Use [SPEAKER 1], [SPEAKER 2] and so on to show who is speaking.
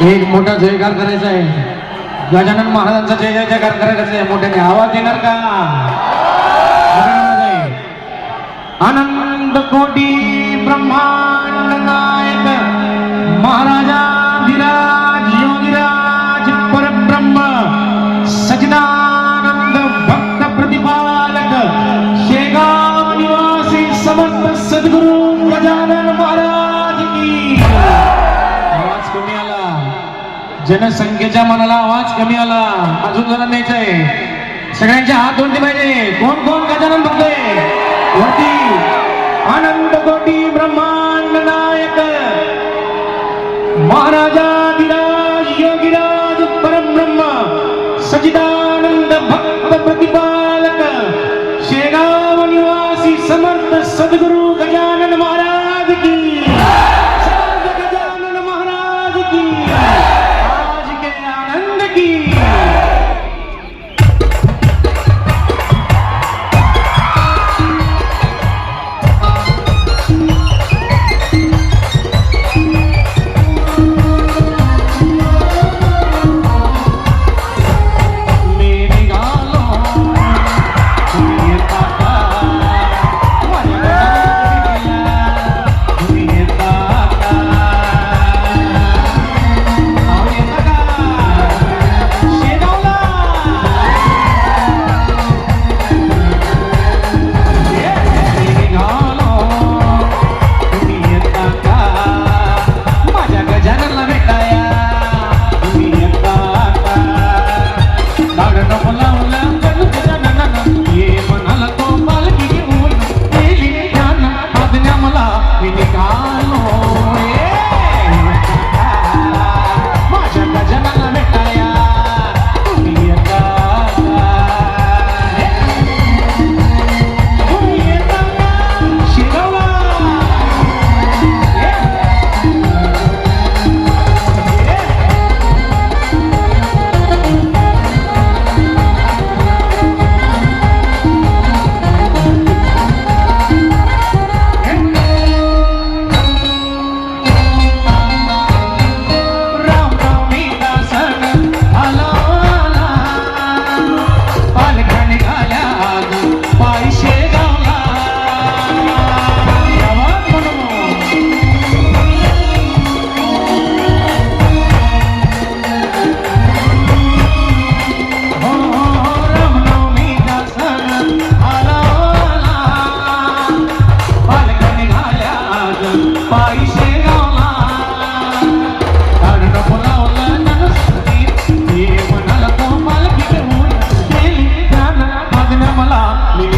[SPEAKER 1] एक मोठा जयकार करायचा आहे. गजानन महाराजांचा जय जयकार करायचा आहे. मोठ्याने आवाज येणार का? आनंद कोटी ब्रह्मा जनसंख्येच्या मनाला आवाज कमी आला. अजून जरा न्यायचा सगळ्यांचे सगळ्यांच्या हात दोंडी पाहिजे. कोण कोण गजानन बघतोय वरती. आनंद कोटी ब्रह्मांड नायक. महाराजा गिराज योगिराज परब्रह्म सचिदानंद भक्त प्रतिपालक शेगाव निवासी समर्थ सद्गुरु